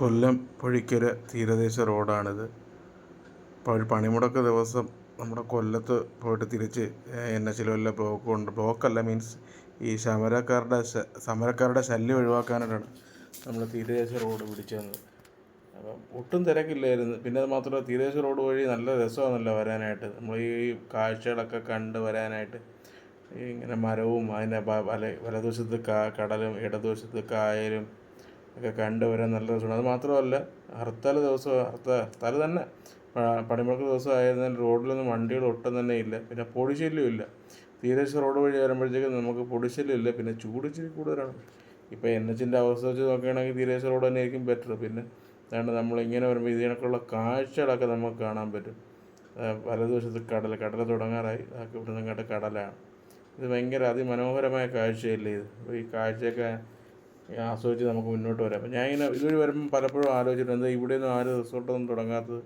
കൊല്ലം പുഴിക്കര തീരദേശ റോഡാണിത്. ഇപ്പോൾ പണിമുടക്ക് ദിവസം നമ്മുടെ കൊല്ലത്ത് പോയിട്ട് തിരിച്ച് എൻ എച്ചിൽ വല്ല ബ്ലോക്ക് ഉണ്ട്. ബ്ലോക്കല്ല മീൻസ് ഈ സമരക്കാരുടെ സമരക്കാരുടെ ശല്യം ഒഴിവാക്കാനായിട്ടാണ് നമ്മൾ തീരദേശ റോഡ് പിടിച്ചത് അപ്പം ഒട്ടും തിരക്കില്ലായിരുന്നു. പിന്നെ അത് മാത്രമല്ല തീരദേശ റോഡ് വഴി നല്ല രസമാണല്ലോ വരാനായിട്ട്. നമ്മൾ ഈ കാഴ്ചകളൊക്കെ കണ്ട് വരാനായിട്ട്. ഇങ്ങനെ മരവും അതിന്റെ വല വലതുവശത്ത് കടലും ഇടതുവശത്ത് കായലും ഒക്കെ കണ്ട് വരാൻ നല്ല രസമാണ്. അത് മാത്രമല്ല ഹർത്താൽ ദിവസം ഹർത്താൽ ഹർത്താൽ തന്നെ. പണിമുടക്ക് ദിവസം ആയതിനാൽ റോഡിലൊന്നും വണ്ടികൾ ഒട്ടും തന്നെ ഇല്ല. പിന്നെ പൊടിശല്യം ഇല്ല. തീരദേശ റോഡ് വഴി വരുമ്പോഴത്തേക്കും നമുക്ക് പൊടിശല്യം ഇല്ല. പിന്നെ ചൂട് ഇച്ചിരി കൂടുതലാണ്. ഇപ്പോൾ എൻ എച്ചിന്റെ അവസ്ഥ വെച്ച് നോക്കുകയാണെങ്കിൽ തീരദേശ റോഡ് തന്നെ ആയിരിക്കും ബെറ്റർ പിന്നെ അതുകൊണ്ട് നമ്മളിങ്ങനെ വരുമ്പോൾ ഇതിനൊക്കെയുള്ള കാഴ്ചകളൊക്കെ നമുക്ക് കാണാൻ പറ്റും. പല ദിവസത്തെ കടൽ കടൽ തുടങ്ങാറായി. ഇവിടെ നിങ്ങോട്ട് കടലാണ്. ഇത് ഭയങ്കര അതിമനോഹരമായ കാഴ്ചയല്ലേ ഇത്? ഈ കാഴ്ചയൊക്കെ ആസ്വദിച്ച് നമുക്ക് മുന്നോട്ട് വരാം. അപ്പം ഞാൻ ഇങ്ങനെ ഇതുവഴി വരുമ്പോൾ പലപ്പോഴും ആലോചിച്ചിട്ടുണ്ട് എന്താ ഇവിടെയൊന്നും ആരും റിസോർട്ടൊന്നും തുടങ്ങാത്തത്?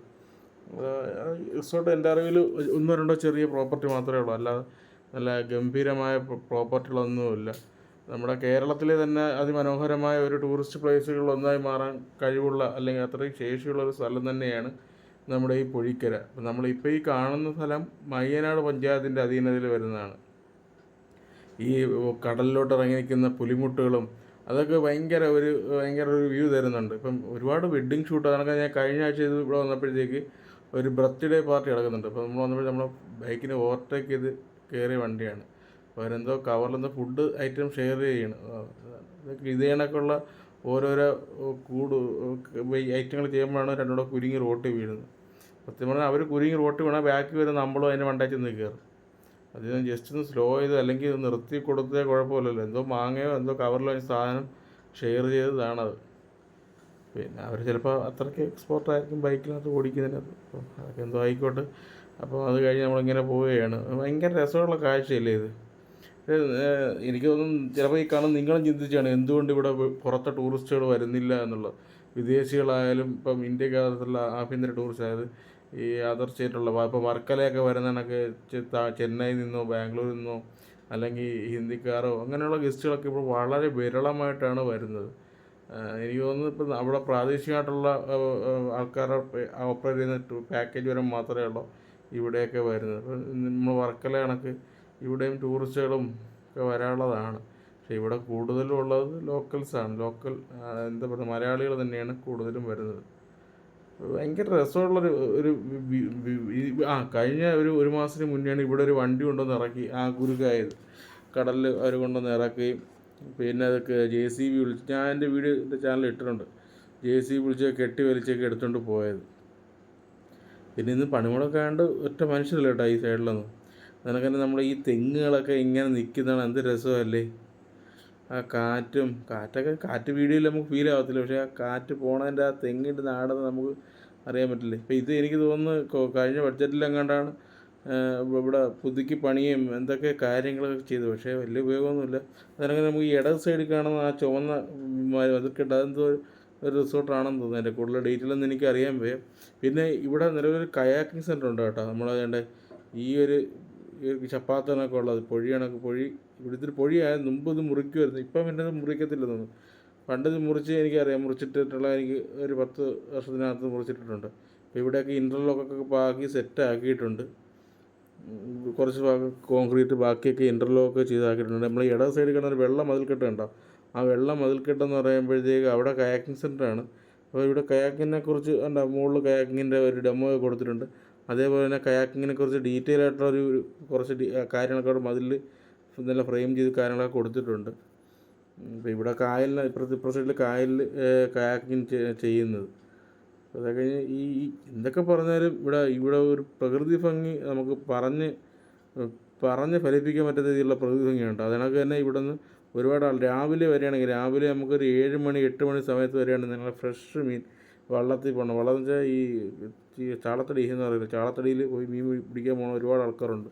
റിസോർട്ട് എന്റെ അറിവിൽ ഒന്നോ രണ്ടോ ചെറിയ പ്രോപ്പർട്ടി മാത്രമേ ഉള്ളൂ. അല്ലാതെ നല്ല ഗംഭീരമായ പ്രോപ്പർട്ടികളൊന്നുമില്ല. നമ്മുടെ കേരളത്തിലെ തന്നെ അതിമനോഹരമായ ഒരു ടൂറിസ്റ്റ് പ്ലേസുകളിൽ ഒന്നായി മാറാൻ കഴിവുള്ള അല്ലെങ്കിൽ അത്രയും ശേഷിയുള്ള ഒരു സ്ഥലം തന്നെയാണ് നമ്മുടെ ഈ പൊഴിക്കര. അപ്പം നമ്മളിപ്പോൾ ഈ കാണുന്ന സ്ഥലം മയ്യനാട് പഞ്ചായത്തിന്റെ അധീനതയിൽ വരുന്നതാണ്. ഈ കടലിലോട്ട് ഇറങ്ങി നിൽക്കുന്ന പുലിമുട്ടുകളും അതൊക്കെ ഭയങ്കര ഒരു ഭയങ്കര ഒരു വ്യൂ തരുന്നുണ്ട്. ഇപ്പം ഒരുപാട് വെഡ്ഡിങ് ഷൂട്ട് അതൊക്കെ ഞാൻ കഴിഞ്ഞ ആഴ്ച ഇത് ഇവിടെ വന്നപ്പോഴത്തേക്ക് ഒരു ബർത്ത്ഡേ പാർട്ടി നടക്കുന്നുണ്ട്. അപ്പോൾ നമ്മൾ വന്നപ്പോൾ നമ്മൾ ബൈക്കിന് ഓവർടേക്ക് ചെയ്ത് കയറിയ വണ്ടിയാണ്. അപ്പോൾ അവരെന്തോ കവറിലെന്തോ ഫുഡ് ഐറ്റം ഷെയർ ചെയ്യണം. ഇതൊക്കെ ഇത് കണക്കുള്ള ഓരോരോ കൂട് ഐറ്റങ്ങൾ ചെയ്യുമ്പോഴാണ് രണ്ടുകൂടെ കുരുങ്ങി റോട്ടിൽ വീഴുന്നത്. സത്യം പറഞ്ഞാൽ അവർ കുരുങ്ങി റോട്ടിൽ വീണാൽ ബാക്കി വരുന്ന നമ്മളും അതിന്റെ വണ്ടാക്കി ചെന്ന് കയറും അത് ജസ്റ്റ് ഒന്ന് സ്ലോ ചെയ്ത് അല്ലെങ്കിൽ നിർത്തി കൊടുത്തേ കുഴപ്പമില്ലല്ലോ. എന്തോ മാങ്ങയോ എന്തോ കവറിലോ സാധനം ഷെയർ ചെയ്തതാണത്. പിന്നെ അവർ ചിലപ്പോൾ അത്രയ്ക്ക് എക്സ്പോർട്ടായിരിക്കും ബൈക്കിനകത്ത് ഓടിക്കുന്നതിനകത്ത് അപ്പം അതൊക്കെ എന്തോ ആയിക്കോട്ടെ. അപ്പോൾ അത് കഴിഞ്ഞ് നമ്മളിങ്ങനെ പോവുകയാണ്. ഭയങ്കര രസമുള്ള കാഴ്ചയല്ലേ ഇത്. എനിക്ക് തോന്നുന്നു ചിലപ്പോൾ ഈ കാണുന്ന നിങ്ങളും ചിന്തിച്ചാണ് എന്തുകൊണ്ട് ഇവിടെ പുറത്തെ ടൂറിസ്റ്റുകൾ വരുന്നില്ല എന്നുള്ളത്. വിദേശികളായാലും ഇപ്പം ഇന്ത്യക്കകത്തുള്ള ആഭ്യന്തര ടൂറിസ്റ്റ് അതായത് ഈ അതർ സ്റ്റേറ്റുള്ള ഇപ്പോൾ വർക്കലയൊക്കെ വരുന്ന കണക്ക് ചെന്നൈയിൽ നിന്നോ ബാംഗ്ലൂരിൽ നിന്നോ അല്ലെങ്കിൽ ഹിന്ദിക്കാരോ അങ്ങനെയുള്ള ഗസ്റ്റുകളൊക്കെ ഇപ്പോൾ വളരെ വിരളമായിട്ടാണ് വരുന്നത്. എനിക്ക് തോന്നുന്നു ഇപ്പം അവിടെ പ്രാദേശികമായിട്ടുള്ള ആൾക്കാരെ ഓപ്പറേറ്റ് ചെയ്യുന്ന പാക്കേജ് വരെ മാത്രമേ ഉള്ളൂ ഇവിടെയൊക്കെ വരുന്നത്. ഇപ്പം നമ്മൾ വർക്കല കണക്ക് ഇവിടെയും ടൂറിസ്റ്റുകളും ഒക്കെ വരാനുള്ളതാണ്. പക്ഷേ ഇവിടെ കൂടുതലും ഉള്ളത് ലോക്കൽസാണ് ലോക്കൽ എന്താ പറയുക മലയാളികൾ തന്നെയാണ് കൂടുതലും വരുന്നത്. ഭയങ്കര രസമുള്ളൊരു ഒരു ആ കഴിഞ്ഞ ഒരു ഒരു മാസത്തിന് മുന്നെയാണ് ഇവിടെ ഒരു വണ്ടി കൊണ്ടുവന്ന് ഇറക്കി. ആ കുരുക്കായത് കടലിൽ അവർ കൊണ്ടുവന്ന് ഇറക്കുകയും പിന്നെ അതൊക്കെ ജെ സി ബി വിളിച്ച് ഞാൻ എന്റെ വീഡിയോ എന്റെ ചാനലിൽ ഇട്ടിട്ടുണ്ട്. ജെ സി ബി വിളിച്ച് കെട്ടി വലിച്ചൊക്കെ എടുത്തുകൊണ്ട് പോയത്. പിന്നെ ഇന്ന് പണിമുടക്ക് ആണ്ട് ഒറ്റ മനുഷ്യരല്ലേട്ടോ ഈ സൈഡിലൊന്നും അതിനൊക്കെ തന്നെ നമ്മുടെ ഈ തെങ്ങുകളൊക്കെ ഇങ്ങനെ നിൽക്കുന്നതാണ് എന്ത് രസമല്ലേ? ആ കാറ്റും കാറ്റൊക്കെ കാറ്റ് വീഡിയോയിൽ നമുക്ക് ഫീൽ ആവത്തില്ല. പക്ഷേ ആ കാറ്റ് പോണതിന്റെ ആ തെങ്ങിന്റെ നാടെന്ന് നമുക്ക് അറിയാൻ പറ്റില്ല? ഇപ്പം ഇത് എനിക്ക് തോന്നുന്നു കഴിഞ്ഞ ബഡ്ജറ്റിലെങ്ങാണ്ടാണ് ഇവിടെ പുതുക്കി പണിയും എന്തൊക്കെ കാര്യങ്ങളൊക്കെ ചെയ്തു. പക്ഷേ വലിയ ഉപയോഗമൊന്നുമില്ല. അതിനങ്ങനെ നമുക്ക് ഈ ഇടത് സൈഡിൽ കാണുന്ന ആ ചുവന്ന അതൊക്കെ അതെന്തോ ഒരു റിസോർട്ടാണെന്ന് തോന്നുന്നു. എന്റെ കൂടുതൽ ഡീറ്റെയിൽ ഒന്നും എനിക്ക് അറിയാൻ വയ്യ. പിന്നെ ഇവിടെ നിലവിൽ കയാക്കിംഗ് സെന്റർ ഉണ്ട് കേട്ടോ. നമ്മളതിന്റെ ഈ ഒരു ചപ്പാത്തനൊക്കെ ഉള്ളത് പൊഴി പൊഴി ഇവിടുത്തെ പൊഴിയായ മുമ്പ് ഇത് മുറിക്കുമായിരുന്നു ഇപ്പം പിന്നെ ഇത് മുറിക്കത്തില്ല തോന്നുന്നു. പണ്ട് ഇത് മുറിച്ച് എനിക്കറിയാം. മുറിച്ചിട്ടിട്ടുള്ള എനിക്ക് ഒരു പത്ത് വർഷത്തിനകത്ത് മുറിച്ചിട്ടിട്ടുണ്ട്. അപ്പോൾ ഇവിടെയൊക്കെ ഇന്റർലോക്കൊക്കെ ബാക്കി സെറ്റ് ആക്കിയിട്ടുണ്ട്. കുറച്ച് ഭാഗം കോൺക്രീറ്റ് ബാക്കിയൊക്കെ ഇന്റർലോക്ക് ചെയ്താക്കിയിട്ടുണ്ട്. നമ്മൾ ഇട സൈഡിൽ കിടന്ന ഒരു വെള്ള മതിൽക്കെട്ട് കണ്ടോ? ആ വെള്ളം മതിൽക്കെട്ടെന്ന് പറയുമ്പോഴത്തേക്ക് അവിടെ കയാക്കിംഗ് സെന്ററാണ് അപ്പോൾ ഇവിടെ കയാക്കിങ്ങിനെ കുറിച്ച് എന്താ മുകളിൽ കയാക്കിങ്ങിന്റെ ഒരു ഡെമോ കൊടുത്തിട്ടുണ്ട്. അതേപോലെ തന്നെ കയാക്കിങ്ങിനെ കുറിച്ച് ഡീറ്റെയിൽ ആയിട്ടുള്ള ഒരു കുറച്ച് കാര്യങ്ങളൊക്കെ അവിടെ മതിൽ നല്ല ഫ്രെയിം ചെയ്ത് കാര്യങ്ങളൊക്കെ കൊടുത്തിട്ടുണ്ട്. ഇപ്പോൾ ഇവിടെ കായലിന് ഇപ്പുറത്ത് ഇപ്പുറത്തെ സൈഡിൽ കായലിൽ കയാക്കിങ് ചെയ്യുന്നത്. അതൊക്കെ കഴിഞ്ഞ് ഈ എന്തൊക്കെ പറഞ്ഞാലും ഇവിടെ ഇവിടെ ഒരു പ്രകൃതി ഭംഗി നമുക്ക് പറഞ്ഞ് പറഞ്ഞ് ഫലിപ്പിക്കാൻ പറ്റാത്ത രീതിയിലുള്ള പ്രകൃതി ഭംഗിയുണ്ട്. അതിനൊക്കെ തന്നെ ഇവിടെ നിന്ന് ഒരുപാട് ആൾ രാവിലെ വരികയാണെങ്കിൽ രാവിലെ നമുക്കൊരു ഏഴ് മണി എട്ട് മണി സമയത്ത് വരികയാണെങ്കിൽ നല്ല ഫ്രഷ് മീൻ വള്ളത്തിൽ പോകണം വള്ളം എന്ന് വെച്ചാൽ ഈ ചാളത്തടി എന്ന് പറയുന്നത് ചാളത്തടിയിൽ പോയി മീൻ പിടിക്കാൻ പോകുന്ന ഒരുപാട് ആൾക്കാരുണ്ട്.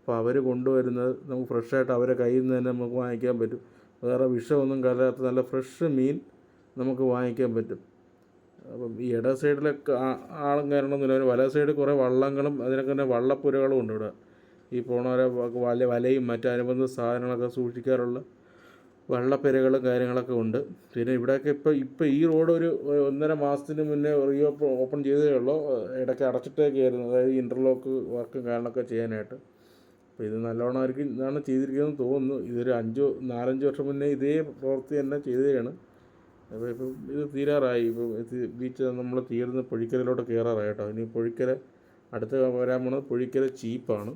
അപ്പോൾ അവർ കൊണ്ടുവരുന്നത് നമുക്ക് ഫ്രഷായിട്ട് അവരെ കയ്യിൽ നിന്ന് തന്നെ നമുക്ക് വാങ്ങിക്കാൻ പറ്റും. വേറെ വിഷമൊന്നും കലരാത്ത നല്ല ഫ്രഷ് മീൻ നമുക്ക് വാങ്ങിക്കാൻ പറ്റും. അപ്പം ഈ ഇട സൈഡിലൊക്കെ ആളും കയറണമെന്നില്ല. ഒരു വല സൈഡിൽ കുറേ വള്ളങ്ങളും അതിനൊക്കെ തന്നെ വള്ളപ്പുരകളും ഉണ്ട് ഇവിടെ. ഈ പോണവരെ വല വലയും മറ്റനുബന്ധ സാധനങ്ങളൊക്കെ സൂക്ഷിക്കാറുള്ള വള്ളപ്പെരകളും കാര്യങ്ങളൊക്കെ ഉണ്ട്. പിന്നെ ഇവിടെയൊക്കെ ഇപ്പോൾ ഇപ്പോൾ ഈ റോഡ് ഒരു ഒന്നര മാസത്തിന് മുന്നേ റീ ഓപ്പൺ ചെയ്തതേ ഉള്ളൂ. ഇടയ്ക്ക് അടച്ചിട്ടേക്കായിരുന്നു. അതായത് ഇന്റർലോക്ക് വർക്കും കാര്യങ്ങളൊക്കെ ചെയ്യാനായിട്ട്. അപ്പോൾ ഇത് നല്ലോണമായിരിക്കും ഇതാണ് ചെയ്തിരിക്കുന്നതെന്ന് തോന്നുന്നു. ഇതൊരു അഞ്ചോ നാലഞ്ച് വർഷം മുന്നേ ഇതേ പ്രവൃത്തി തന്നെ ചെയ്തതാണ് അപ്പോൾ ഇപ്പം ഇത് തീരാറായി. ഇപ്പോൾ ബീച്ച് നമ്മൾ തീർന്ന് പൊഴിക്കലിലോട്ട് കയറാറായി കേട്ടോ. ഇനി പൊഴിക്കര അടുത്ത് വരാൻ പോണത് പൊഴിക്കര ചീപ്പാണ്.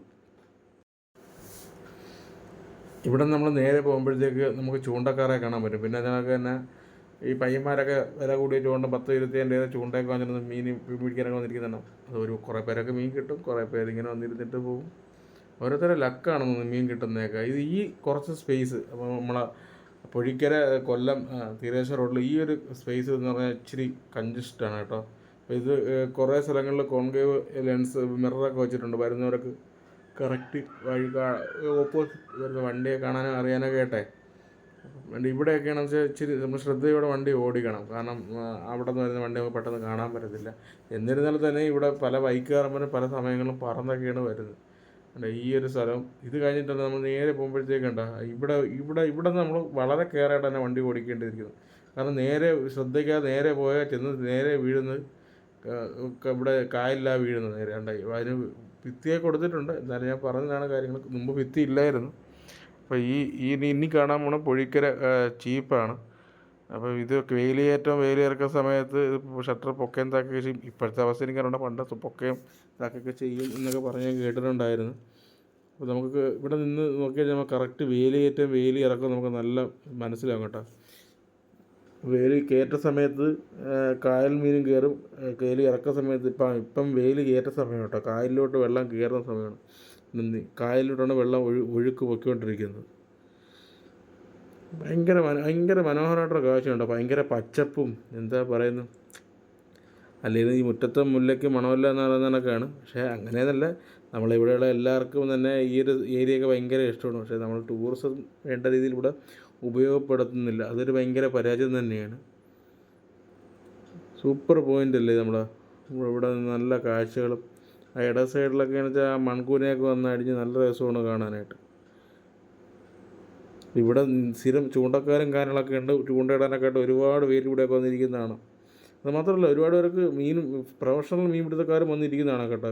ഇവിടെ നമ്മൾ നേരെ പോകുമ്പോഴത്തേക്ക് നമുക്ക് ചൂണ്ടക്കാരെ കാണാൻ പറ്റും. പിന്നെ അതിനൊക്കെ തന്നെ ഈ പയ്യന്മാരൊക്കെ വില കൂടിയ ചൂണ്ട പത്ത് ഇരുപത്തിയന്റെ ചൂണ്ടയൊക്കെ വന്നിരുന്ന് മീൻ പിടിക്കാനൊക്കെ വന്നിരിക്കുന്നുണ്ടാവും അത് ഒരു കുറേ പേരൊക്കെ മീൻ കിട്ടും. കുറേ പേരിങ്ങനെ വന്നിരുന്നിട്ട് പോകും. ഓരോരുത്തരുടെ ലക്കാണെന്ന് മീൻ കിട്ടുന്നതൊക്കെ. ഇത് ഈ കുറച്ച് സ്പേസ് അപ്പോൾ നമ്മളെ പൊഴിക്കര കൊല്ലം തീരേശ്വര റോഡിൽ ഈ ഒരു സ്പേസ് എന്ന് പറഞ്ഞാൽ ഇച്ചിരി കൺജസ്റ്റഡാണ് കേട്ടോ. അപ്പോൾ ഇത് കുറേ സ്ഥലങ്ങളിൽ കോൺകേവ് ലെൻസ് മിററൊക്കെ വെച്ചിട്ടുണ്ട്. വരുന്നവരൊക്കെ കറക്റ്റ് വഴി ഓപ്പോസിറ്റ് വരുന്ന വണ്ടിയെ കാണാനും അറിയാനൊക്കെ കേട്ടെ വണ്ടി ഇവിടെയൊക്കെയാണെന്ന് വെച്ചാൽ ഇച്ചിരി നമ്മൾ ശ്രദ്ധയോടെ വണ്ടി ഓടിക്കണം. കാരണം അവിടെ നിന്ന് വരുന്ന വണ്ടി നമുക്ക് പെട്ടെന്ന് കാണാൻ പറ്റത്തില്ല. എന്നിരുന്നാൽ തന്നെ ഇവിടെ പല ബൈക്കുകാരന്മാരും പല സമയങ്ങളിലും പറന്നൊക്കെയാണ് വരുന്നത്. ഈ ഒരു സ്ഥലം. ഇത് കഴിഞ്ഞിട്ടാണ് നമ്മൾ നേരെ പോകുമ്പോഴത്തേക്കുണ്ട ഇവിടെ ഇവിടെ ഇവിടെ നമ്മൾ വളരെ കെയറായിട്ട് തന്നെ വണ്ടി ഓടിക്കേണ്ടിയിരിക്കുന്നു കാരണം നേരെ ശ്രദ്ധിക്കാതെ നേരെ പോയാൽ ചെന്ന് നേരെ ക- ഇവിടെ കായലിലാണ് വീഴുന്നത് നേരെ. ഉണ്ടായി അതിന് ഭിത്തിയെ കൊടുത്തിട്ടുണ്ട്. എന്നാലും ഞാൻ പറഞ്ഞതാണ് കാര്യങ്ങൾ. മുമ്പ് ഭിത്തി ഇല്ലായിരുന്നു. അപ്പോൾ ഈ ഈ ഇനി കാണാൻ പോണ പൊഴിക്കര ചീപ്പാണ്. അപ്പോൾ ഇത് വേലിയേറ്റം വേലിയിറക്കുന്ന സമയത്ത് ഷട്ടർ പൊക്കയും താക്കുകയും ചെയ്യും. ഇപ്പോഴത്തെ അവസ്ഥ എനിക്കറിയണ്ട പണ്ട് പൊക്കയും താക്കുകയൊക്കെ ചെയ്യും എന്നൊക്കെ പറഞ്ഞ് കേട്ടിട്ടുണ്ടായിരുന്നു. അപ്പോൾ നമുക്ക് ഇവിടെ നിന്ന് നോക്കിയാൽ നമ്മൾ കറക്റ്റ് വേലിയേറ്റം വെയിൽ ഇറക്കം നമുക്ക് നല്ല മനസ്സിലാകും കേട്ടോ. വേലി കയറ്റ സമയത്ത് കായൽ മീനും കയറും. വേലി ഇറക്കുന്ന സമയത്ത് ഇപ്പം ഇപ്പം വെയിൽ കയറ്റ സമയം കേട്ടോ. കായലിലോട്ട് വെള്ളം കയറുന്ന സമയമാണ്. കായലിലോട്ടാണ് വെള്ളം ഒഴു ഒഴുക്ക് പൊയ്ക്കൊണ്ടിരിക്കുന്നത്. ഭയങ്കര മനോ ഭയങ്കര മനോഹരമായിട്ടുള്ള കാഴ്ചയുണ്ട്. ഭയങ്കര പച്ചപ്പും എന്താ പറയുന്നു? അല്ലെങ്കിൽ ഈ മുറ്റത്തെ മുല്ലയ്ക്ക് മണമില്ല എന്ന് പറയുന്നതൊക്കെയാണ് പക്ഷേ അങ്ങനെയെന്നല്ല. നമ്മളിവിടെയുള്ള എല്ലാവർക്കും തന്നെ ഈ ഒരു ഏരിയയൊക്കെ ഭയങ്കര ഇഷ്ടമാണ്. പക്ഷേ നമ്മൾ ടൂറിസം വേണ്ട രീതിയിൽ ഇവിടെ ഉപയോഗപ്പെടുത്തുന്നില്ല. അതൊരു ഭയങ്കര പരാജയം തന്നെയാണ്. സൂപ്പർ പോയിന്റ് അല്ലേ നമ്മൾ ഇവിടെ നല്ല കാഴ്ചകളും ആ ഇട സൈഡിലൊക്കെ എന്ന് വെച്ചാൽ ആ മൺകൂനയൊക്കെ വന്ന് അടിഞ്ഞ് നല്ല രസമാണ് കാണാനായിട്ട്. ഇവിടെ സ്ഥിരം ചൂണ്ടക്കാരും കാര്യങ്ങളൊക്കെ ഉണ്ട്. ചൂണ്ടയിടാനൊക്കെ ആയിട്ട് ഒരുപാട് പേര് ഇവിടെയൊക്കെ വന്നിരിക്കുന്നതാണ്. അത് മാത്രമല്ല ഒരുപാട് പേർക്ക് മീനും പ്രൊഫഷണൽ മീൻ പിടുത്തക്കാരും വന്നിരിക്കുന്നതാണ് കേട്ടോ.